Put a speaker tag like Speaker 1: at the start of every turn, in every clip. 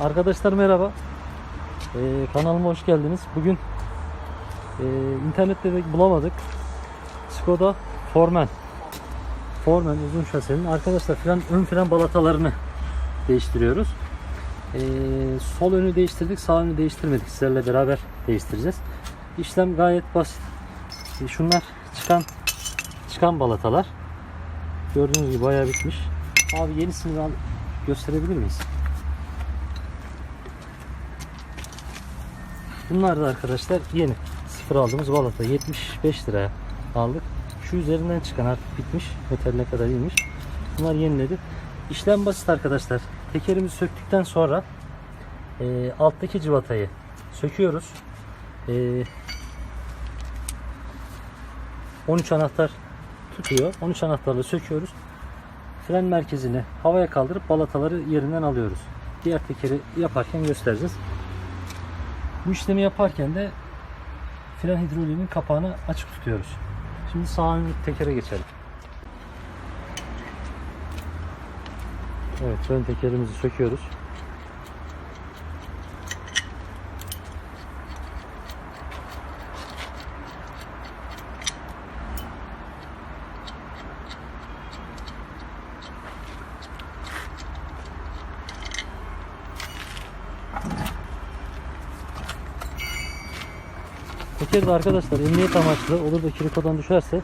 Speaker 1: Arkadaşlar merhaba. Ee, kanalıma hoş geldiniz. Bugün e, internette de bulamadık. Skoda Formen. Formen uzun şasenin. Arkadaşlar fren, ön fren balatalarını değiştiriyoruz. Ee, sol önü değiştirdik, sağ önü değiştirmedik. Sizlerle beraber değiştireceğiz. İşlem gayet basit. Ee, Şunlar çıkan çıkan balatalar. Gördüğünüz gibi bayağı bitmiş. Abi yenisini al gösterebilir miyiz? Bunlar da arkadaşlar yeni. Sıfır aldığımız balata 75 liraya aldık. Şu üzerinden çıkan artık bitmiş. Metaline kadar inmiş. Bunlar yeniledi. İşlem basit arkadaşlar. Tekerimizi söktükten sonra e, alttaki civatayı söküyoruz. E, 13 anahtar tutuyor. 13 anahtarla söküyoruz. Fren merkezini havaya kaldırıp balataları yerinden alıyoruz. Diğer tekeri yaparken göstereceğiz. Bu işlemi yaparken de fren hidroliğinin kapağını açık tutuyoruz. Şimdi sağ ön tekere geçelim. Evet ön tekerimizi söküyoruz. Teker de arkadaşlar emniyet amaçlı olur da kirikodan düşerse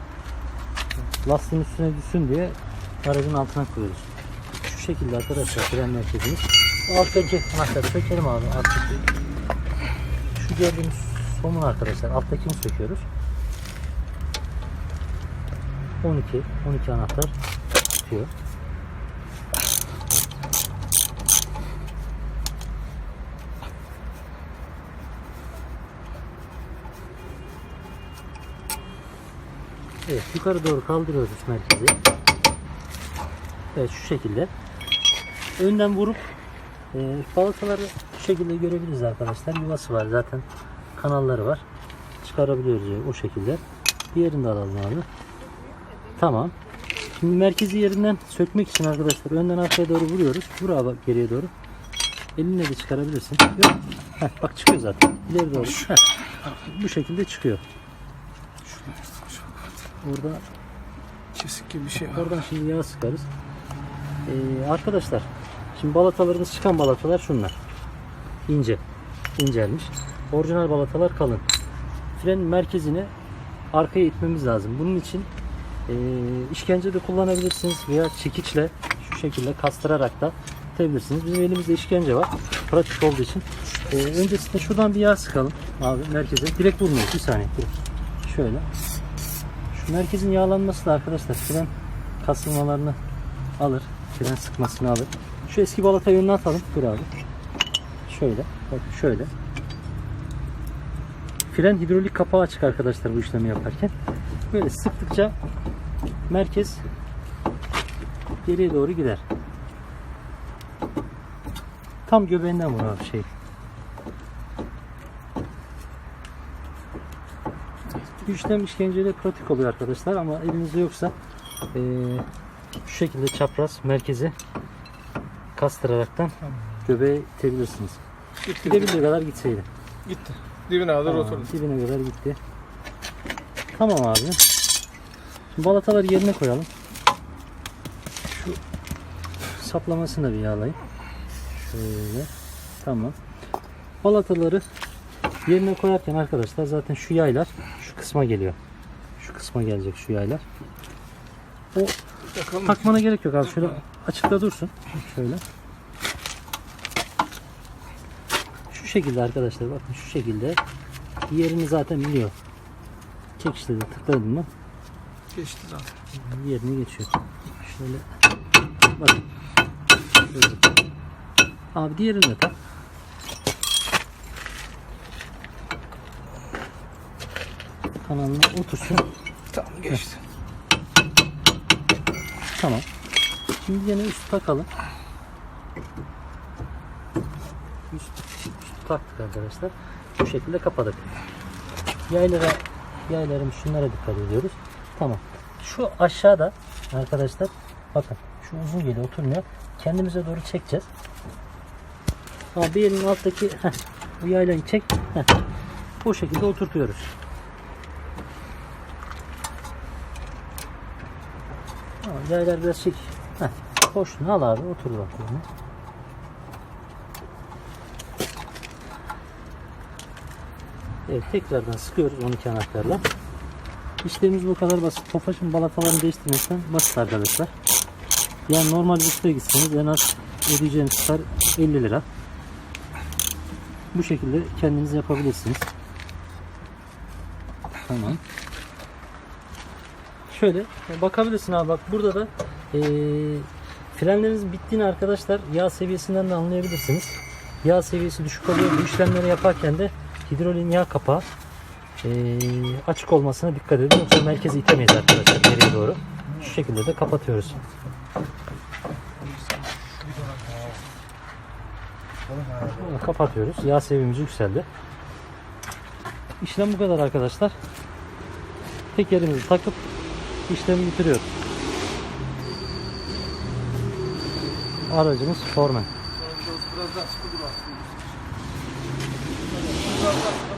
Speaker 1: lastiğin üstüne düşsün diye aracın altına koyuyoruz. Şu şekilde arkadaşlar fren merkezimiz. Alttaki anahtarı sökelim abi. Alttaki. Şu gördüğümüz somun arkadaşlar. Alttakini söküyoruz. 12, 12 anahtar tutuyor. Evet yukarı doğru kaldırıyoruz merkezi. Evet şu şekilde. Önden vurup e, balataları şu şekilde görebiliriz arkadaşlar. Yuvası var zaten. Kanalları var. Çıkarabiliyoruz o şekilde. Diğerini de alalım abi. Tamam. Şimdi merkezi yerinden sökmek için arkadaşlar önden arkaya doğru vuruyoruz. Vur abi geriye doğru. Elinle de çıkarabilirsin. Yok. Heh, bak çıkıyor zaten. İleri doğru. Heh. Bu şekilde çıkıyor. Burada
Speaker 2: Kesik gibi bir şey var.
Speaker 1: Oradan şimdi yağ sıkarız. Ee, arkadaşlar şimdi balatalarımız çıkan balatalar şunlar. İnce. incelmiş. Orijinal balatalar kalın. Fren merkezini arkaya itmemiz lazım. Bunun için e, işkence de kullanabilirsiniz veya çekiçle şu şekilde kastırarak da itebilirsiniz. Bizim elimizde işkence var. Pratik olduğu için. E, öncesinde şuradan bir yağ sıkalım abi merkeze. Direkt vurmuyoruz. Bir saniye. Dur. Şöyle. Merkezin yağlanması da arkadaşlar fren kasılmalarını alır. Fren sıkmasını alır. Şu eski balata yönüne atalım. Dur abi. Şöyle. Bak şöyle. Fren hidrolik kapağı açık arkadaşlar bu işlemi yaparken. Böyle sıktıkça merkez geriye doğru gider. Tam göbeğinden vur abi şey. İşlem işkenceyle pratik oluyor arkadaşlar ama elinizde yoksa eee, şu şekilde çapraz merkezi kastıraraktan göbeğe itebilirsiniz.
Speaker 2: Gitti.
Speaker 1: Gidebildiği kadar gitseydi.
Speaker 2: Gitti. Dibine kadar
Speaker 1: Tamam,
Speaker 2: oturdu.
Speaker 1: dibine kadar gitti. Tamam abi. Şimdi balataları yerine koyalım. Şu saplamasını da bir yağlayayım. Şöyle. Tamam. Balataları yerine koyarken arkadaşlar zaten şu yaylar kısma geliyor. Şu kısma gelecek şu yaylar. O
Speaker 2: Bakalım.
Speaker 1: takmana gerek yok abi. Şöyle açıkta dursun. Şöyle. Şu şekilde arkadaşlar bakın şu şekilde yerini zaten biliyor. Çekişte de tıkladın mı
Speaker 2: Geçti zaten.
Speaker 1: yerine geçiyor. Şöyle bakın. Şöyle. Abi diğerini de tak. Kanalına otursun.
Speaker 2: Tamam geçti.
Speaker 1: Tamam. Şimdi yine üst takalım. Üst, üst taktık arkadaşlar. Bu şekilde kapadık. Yaylara, yaylarım şunlara dikkat ediyoruz. Tamam. Şu aşağıda arkadaşlar bakın şu uzun geliyor oturmuyor. Kendimize doğru çekeceğiz. Ama bir elin alttaki heh, bu yaylayı çek. Heh. Bu şekilde oturtuyoruz. Tamam, yaylar biraz çek. Heh. Boşluğunu al abi otur bak yerine. Evet tekrardan sıkıyoruz 12 anahtarla. İşlemimiz bu kadar basit. Tofaşın balatalarını değiştirmekten basit arkadaşlar. Yani normal bir ustaya gitseniz en az ödeyeceğiniz tutar 50 lira. Bu şekilde kendiniz yapabilirsiniz. Tamam. Şöyle bakabilirsin abi bak burada da eee frenlerinizin bittiğini arkadaşlar yağ seviyesinden de anlayabilirsiniz. Yağ seviyesi düşük oluyor. Bu işlemleri yaparken de hidrolin yağ kapağı eee, açık olmasına dikkat edin. Yoksa merkezi itemeyiz arkadaşlar geriye doğru. Şu şekilde de kapatıyoruz. Kapatıyoruz. Yağ seviyemiz yükseldi. İşlem bu kadar arkadaşlar. Tekerimizi takıp işlemi bitiriyoruz. Aracımız Formen.
Speaker 2: Biraz daha sıkı aslında. Biraz daha sıkı